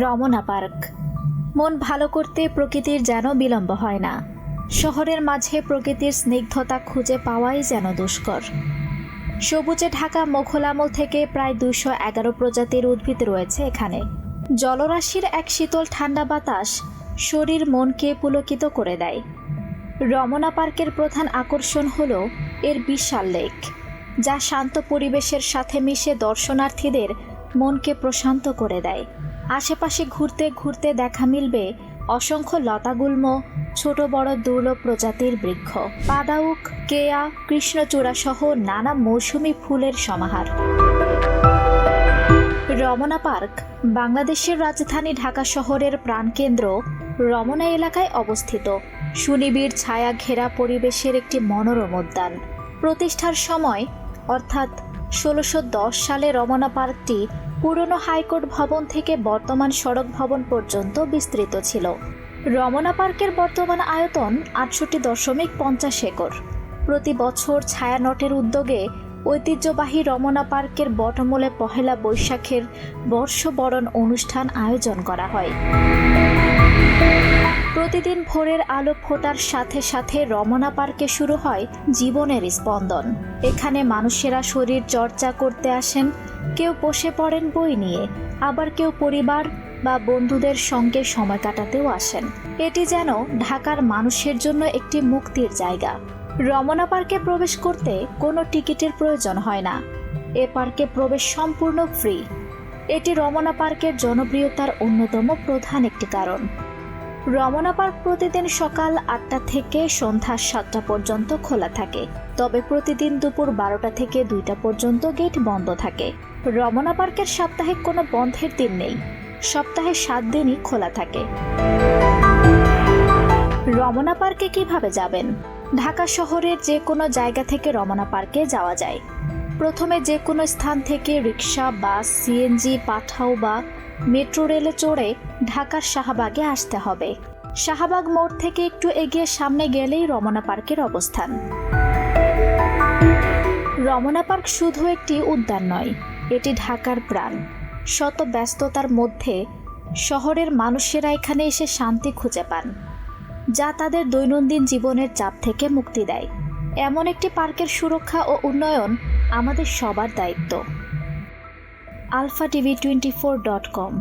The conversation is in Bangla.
রমনা পার্ক। মন ভালো করতে প্রকৃতির যেন বিলম্ব হয় না। শহরের মাঝে প্রকৃতির স্নিগ্ধতা খুঁজে পাওয়াই যেন দুষ্কর। সবুজে ঢাকা মোঘল আমল থেকে প্রায় দুশো এগারো প্রজাতির উদ্ভিদ রয়েছে এখানে। জলরাশির এক শীতল ঠান্ডা বাতাস শরীর মনকে পুলকিত করে দেয়। রমনা পার্কের প্রধান আকর্ষণ হল এর বিশাল লেক, যা শান্ত পরিবেশের সাথে মিশে দর্শনার্থীদের মনকে প্রশান্ত করে দেয়। আশেপাশে ঘুরতে ঘুরতে দেখা মিলবে অসংখ্য লতাগুল্ম, ছোট বড় দুর্লভ প্রজাতির বৃক্ষ। পাদাউক, কেয়া, কৃষ্ণচূড়া সহ নানা মৌসুমি ফুলের সমাহার। রমনা পার্ক, বাংলাদেশের রাজধানী ঢাকা শহরের প্রাণকেন্দ্র, রমনা এলাকায় অবস্থিত। সুনিবিড় ছায়া ঘেরা পরিবেশের একটি মনোরম উদ্যান। প্রতিষ্ঠার সময়, অর্থাৎ ষোলোশো সালে রমনা পার্কটি পুরনো হাইকোর্ট ভবন থেকে বর্তমান সড়ক ভবন পর্যন্ত বিস্তৃত ছিল। রমনা পার্কের বর্তমান আয়তন আটষট্টি দশমিক পঞ্চাশ একর। প্রতি বছর ছায়ানটের উদ্যোগে ঐতিহ্যবাহী রমনা পার্কের বটমূলে পহেলা বৈশাখের বর্ষবরণ অনুষ্ঠান আয়োজন করা হয়। প্রতিদিন ভোরের আলো ফোটার সাথে সাথে রমনা পার্কে শুরু হয় জীবনের স্পন্দন। এখানে মানুষেরা শরীর চর্চা করতে আসেন, কেউ বসে পড়েন বই নিয়ে, আবার কেউ পরিবার বা বন্ধুদের সঙ্গে সময় কাটাতেও আসেন। এটি যেন ঢাকার মানুষের জন্য একটি মুক্তির জায়গা। রমনা পার্কে প্রবেশ করতে কোনো টিকিটের প্রয়োজন হয় না। এ পার্কে প্রবেশ সম্পূর্ণ ফ্রি। এটি রমনা পার্কের জনপ্রিয়তার অন্যতম প্রধান একটি কারণ। রমনা পার্ক প্রতিদিন সকাল আটটা থেকে সন্ধ্যা সাতটা পর্যন্ত খোলা থাকে। তবে প্রতিদিন দুপুর বারোটা থেকে দুইটা পর্যন্ত গেট বন্ধ থাকে। রমনা পার্কের সাপ্তাহিক কোনো বন্ধের দিন নেই। সপ্তাহে সাত দিনই খোলা থাকে। রমনা পার্কে কীভাবে যাবেন? ঢাকা শহরের যে কোনো জায়গা থেকে রমনা পার্কে যাওয়া যায়। প্রথমে যে কোনো স্থান থেকে রিক্সা বাস, সিএনজি, পাঠাও বা মেট্রো রেলে চড়ে ঢাকার শাহবাগে আসতে হবে। শাহবাগ মোড় থেকে একটু এগিয়ে সামনে গেলেই রমনা পার্কের অবস্থান। রমনা পার্ক শুধু একটি উদ্যান নয়, এটি ঢাকার প্রাণ। শত ব্যস্ততার মধ্যে শহরের মানুষেরা এখানে এসে শান্তি খুঁজে পান। যা তাদের দৈনন্দিন জীবনের চাপ থেকে মুক্তি দেয়। এমন একটি পার্কের সুরক্ষা ও উন্নয়ন আমাদের সবার দায়িত্ব। Alpha TV twenty four dot com